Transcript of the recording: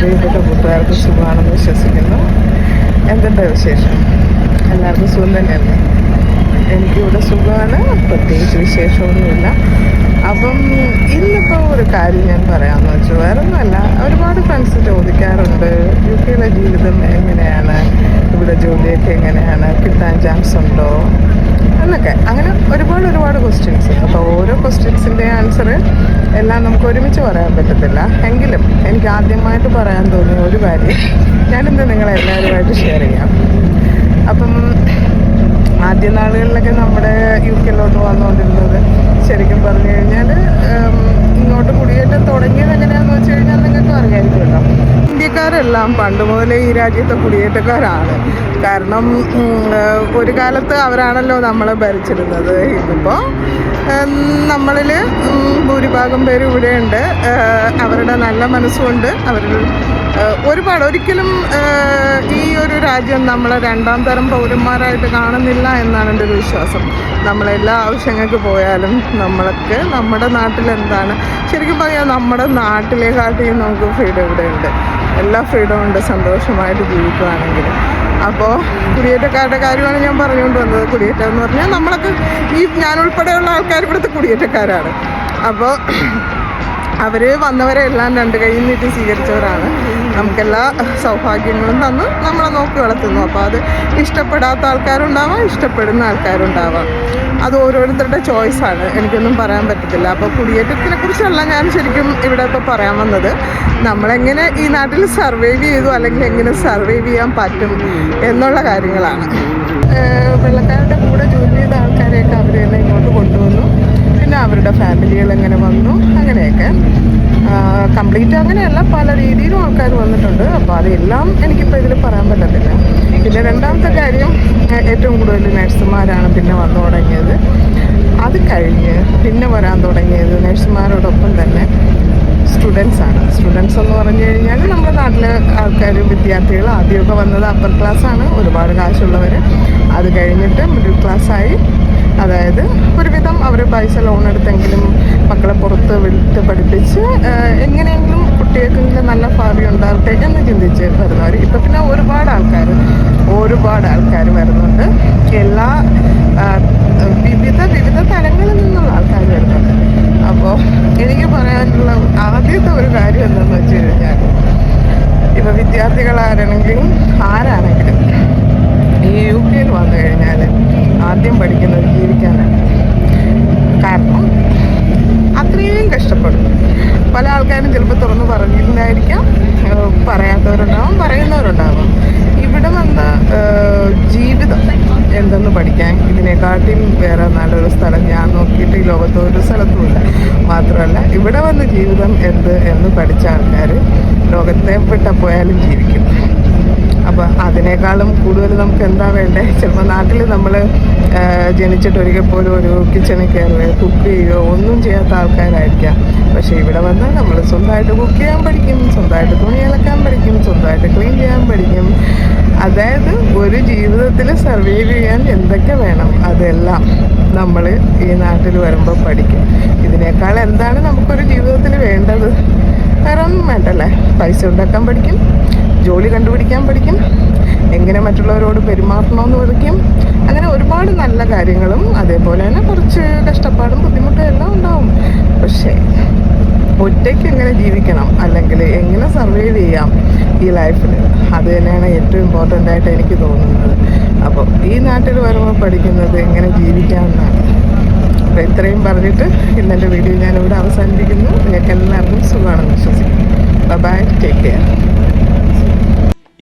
പ്രിയപ്പെട്ട കൂട്ടുകാർക്ക് സുഖമാണെന്ന് വിശ്വസിക്കുന്നു. എന്തുണ്ട് വിശേഷം? എല്ലാവർക്കും സുഖം തന്നെയല്ലേ? എനിക്കിവിടെ സുഖമാണ് പ്രത്യേകിച്ച് വിശേഷമൊന്നുമില്ല. അപ്പം ഇന്നിപ്പോൾ ഒരു കാര്യം ഞാൻ പറയാമെന്ന് വെച്ചു. വേറെ ഒന്നുമല്ല ഒരുപാട് ഫ്രണ്ട്സ് ചോദിക്കാറുണ്ട് യു കെയിലെ ജീവിതം എങ്ങനെയാണ്? ഇവിടെ ജോലിയൊക്കെ എങ്ങനെയാണ്? കിട്ടാൻ ചാൻസ് ഉണ്ടോ? എന്നൊക്കെ. അങ്ങനെ ഒരുപാട് ഒരുപാട് ക്വസ്റ്റ്യൻസ് അപ്പോൾ ഓരോ ക്വസ്റ്റ്യൻസിന്റെ ആൻസർ എല്ലാം നമുക്ക് ഒരുമിച്ച് പറയാൻ പറ്റത്തില്ല. എങ്കിലും എനിക്ക് ആദ്യമായിട്ട് പറയാൻ തോന്നിയ ഒരു കാര്യം ഞാനിന്ന് നിങ്ങളെല്ലാവരുമായിട്ട് ഷെയർ ചെയ്യാം. അപ്പം ആദ്യ നാളുകളിലൊക്കെ നമ്മുടെ യു കെയിലോട്ട് വന്നുകൊണ്ടിരുന്നത് ശരിക്കും പറഞ്ഞു കഴിഞ്ഞാൽ ഇങ്ങോട്ട് കുടിയേറ്റം തുടങ്ങിയത് എങ്ങനെയാണെന്ന് വെച്ച് കഴിഞ്ഞാൽ നിങ്ങൾക്ക് അറിയാമായിരിക്കുമല്ലോ ഇന്ത്യക്കാരെല്ലാം പണ്ട് മുതലേ ഈ രാജ്യത്തെ കുടിയേറ്റക്കാരാണ്. കാരണം ഒരു കാലത്ത് അവരാണല്ലോ നമ്മളെ ഭരിച്ചിരുന്നത്. ഇതിപ്പോൾ നമ്മളിൽ ഭൂരിഭാഗം പേര് ഇവിടെയുണ്ട്. അവരുടെ നല്ല മനസ്സുകൊണ്ട് അവർ ഒരുപാട് ഒരിക്കലും ഈ ഒരു രാജ്യം നമ്മളെ രണ്ടാം തരം പൗരന്മാരായിട്ട് കാണുന്നില്ല എന്നാണ് എന്റെ ഒരു വിശ്വാസം. നമ്മളെല്ലാ ആവശ്യങ്ങൾക്ക് പോയാലും നമ്മൾക്ക് നമ്മുടെ നാട്ടിൽ എന്താണ് ശരിക്കും പറയാം നമ്മുടെ നാട്ടിലെക്കാട്ടിയും നമുക്ക് ഫ്രീഡം ഇവിടെ ഉണ്ട് എല്ലാ ഫ്രീഡവും ഉണ്ട് സന്തോഷമായിട്ട് ജീവിക്കുകയാണെങ്കിൽ അപ്പോൾ കുടിയേറ്റക്കാരുടെ കാര്യമാണ് ഞാൻ പറഞ്ഞുകൊണ്ട് വന്നത്. കുടിയേറ്റം എന്ന് പറഞ്ഞാൽ നമ്മളൊക്കെ ഈ ഞാൻ ഉൾപ്പെടെയുള്ള ആൾക്കാർ ഇവിടുത്തെ കുടിയേറ്റക്കാരാണ്. അപ്പോൾ അവർ വന്നവരെ എല്ലാം രണ്ട് കൈയിൽ നീട്ടി സ്വീകരിച്ചവരാണ്. നമുക്കെല്ലാ സൗഭാഗ്യങ്ങളും തന്ന് നമ്മളെ നോക്കി വളർത്തുന്നു. അപ്പോൾ അത് ഇഷ്ടപ്പെടാത്ത ആൾക്കാരുണ്ടാവാം ഇഷ്ടപ്പെടുന്ന ആൾക്കാരുണ്ടാവാം. അത് ഓരോരുത്തരുടെ ചോയ്സാണ് എനിക്കൊന്നും പറയാൻ പറ്റത്തില്ല. അപ്പോൾ കുടിയേറ്റത്തിനെ കുറിച്ചല്ല ഞാൻ ശരിക്കും ഇവിടെ ഇപ്പോൾ പറയാൻ വന്നത്. നമ്മളെങ്ങനെ ഈ നാട്ടിൽ സർവൈവ് ചെയ്തു അല്ലെങ്കിൽ എങ്ങനെ സർവൈവ് ചെയ്യാൻ പറ്റും എന്നുള്ള കാര്യങ്ങളാണ്. വെള്ളക്കാരുടെ കൂടെ ജോലി ചെയ്ത ആൾക്കാരെയൊക്കെ അവർ തന്നെ ഇങ്ങോട്ട് കൊണ്ടുവന്നു പിന്നെ അവരുടെ ഫാമിലികൾ എങ്ങനെ വന്നു അങ്ങനെയൊക്കെ. കംപ്ലീറ്റ് അങ്ങനെയല്ല പല രീതിയിലും ആൾക്കാർ വന്നിട്ടുണ്ട്. അപ്പോൾ അതെല്ലാം എനിക്കിപ്പോൾ ഇതിൽ പറയാൻ പറ്റത്തില്ല. പിന്നെ രണ്ടാമത്തെ കാര്യം ഏറ്റവും കൂടുതൽ നഴ്സുമാരാണ് പിന്നെ വന്നു തുടങ്ങിയത്. അത് കഴിഞ്ഞ് പിന്നെ വരാൻ തുടങ്ങിയത് നഴ്സുമാരോടൊപ്പം തന്നെ സ്റ്റുഡൻസ് ആണ് സ്റ്റുഡൻസ് എന്ന് പറഞ്ഞു കഴിഞ്ഞാൽ നമ്മുടെ നാട്ടിലെ ആൾക്കാർ വിദ്യാർത്ഥികൾ ആദ്യമൊക്കെ വന്നത് അപ്പർ ക്ലാസ് ആണ്. ഒരുപാട് കാശുള്ളവർ അത് കഴിഞ്ഞിട്ട് മിഡിൽ ക്ലാസ് ആയി. അതായത് ഒരുവിധം അവർ പൈസ ലോൺ എടുത്തെങ്കിലും മക്കളെ പുറത്ത് വിട്ട് പഠിപ്പിച്ച് എങ്ങനെയെങ്കിലും കുട്ടികൾക്കെങ്കിലും നല്ല ഭാവി ഉണ്ടാകട്ടെ എന്ന് ചിന്തിച്ച് വരുന്നവർ ഇപ്പം പിന്നെ ഒരുപാട് ആൾക്കാർ ഒരുപാട് ആൾക്കാർ വരുന്നുണ്ട്. എല്ലാ വിവിധ വിവിധ തലങ്ങളിൽ നിന്നുള്ള ആൾക്കാർ വരുന്നുണ്ട്. അപ്പോൾ എനിക്ക് പറയാനുള്ള ആദ്യത്തെ ഒരു കാര്യം എന്താണെന്ന് വെച്ച് കഴിഞ്ഞാൽ ഇപ്പോൾ വിദ്യാർത്ഥികളാരാണെങ്കിലും ആരാണെങ്കിലും ഈ യു കെയിൽ വന്നു കഴിഞ്ഞാൽ ആദ്യം പഠിക്കുന്നത് ജീവിക്കാനാണ് കാരണം അത്രയും കഷ്ടപ്പെടും പല ആൾക്കാരും ചിലപ്പോൾ തുറന്ന് പറഞ്ഞിട്ടുണ്ടായിരിക്കാം ഏഹ് പറയാത്തവരുണ്ടാവും പറയുന്നവരുണ്ടാവും. ഇവിടെ വന്ന ജീവിതം എന്തെന്ന് പഠിക്കാൻ? ഇതിനെക്കാട്ടിയും വേറെ നല്ലൊരു സ്ഥലം ഞാൻ നോക്കിയിട്ട് ഈ ലോകത്ത് ഒരു സ്ഥലത്തുമില്ല മാത്രമല്ല ഇവിടെ വന്ന് ജീവിതം എന്ത് എന്ന് പഠിച്ച ആൾക്കാർ ലോകത്തെ വിട്ട പോയാലും ജീവിക്കും. അപ്പോൾ അതിനേക്കാളും കൂടുതൽ നമുക്ക് എന്താ വേണ്ടത് ചിലപ്പോൾ നാട്ടിൽ നമ്മൾ ജനിച്ചിട്ട് ഒരിക്കൽ പോലും ഒരു കിച്ചണിൽ കയറുകയോ കുക്ക് ചെയ്യുകയോ ഒന്നും ചെയ്യാത്ത ആൾക്കാരായിരിക്കാം. പക്ഷേ ഇവിടെ വന്നാൽ നമ്മൾ സ്വന്തമായിട്ട് കുക്ക് ചെയ്യാൻ പഠിക്കും സ്വന്തമായിട്ട് തുണി ഇളക്കാൻ പഠിക്കും സ്വന്തമായിട്ട് ക്ലീൻ ചെയ്യാൻ പഠിക്കും. അതായത് ഒരു ജീവിതത്തിൽ സർവൈവ് ചെയ്യാൻ എന്തൊക്കെ വേണം അതെല്ലാം നമ്മൾ ഈ നാട്ടിൽ വരുമ്പോൾ പഠിക്കും. ഇതിനേക്കാൾ എന്താണ് നമുക്കൊരു ജീവിതത്തിൽ വേണ്ടത്? വേറെ ഒന്നും വേണ്ടല്ലേ പൈസ ഉണ്ടാക്കാൻ പഠിക്കും ജോലി കണ്ടുപിടിക്കാൻ പഠിക്കും എങ്ങനെ മറ്റുള്ളവരോട് പെരുമാറണമെന്ന് പഠിക്കും അങ്ങനെ ഒരുപാട് നല്ല കാര്യങ്ങളും അതേപോലെ തന്നെ കുറച്ച് കഷ്ടപ്പാടും ബുദ്ധിമുട്ടും എല്ലാം ഉണ്ടാവും. പക്ഷേ ഒറ്റയ്ക്ക് എങ്ങനെ ജീവിക്കണം? അല്ലെങ്കിൽ എങ്ങനെ സർവൈവ് ചെയ്യാം ഈ ലൈഫിൽ അത് തന്നെയാണ് ഏറ്റവും ഇമ്പോർട്ടന്റ് ആയിട്ട് എനിക്ക് തോന്നുന്നത്. അപ്പോൾ ഈ നാട്ടിൽ വരുമ്പോൾ പഠിക്കുന്നത് എങ്ങനെ ജീവിക്കാമെന്നാണ്. അപ്പോൾ ഇത്രയും പറഞ്ഞിട്ട് ഇന്നെന്റെ വീഡിയോ ഞാനിവിടെ അവസാനിപ്പിക്കുന്നു. നിങ്ങൾക്ക് എല്ലാവർക്കും സുഖമാണെന്ന് വിശ്വസിക്കുന്നു. Bye take care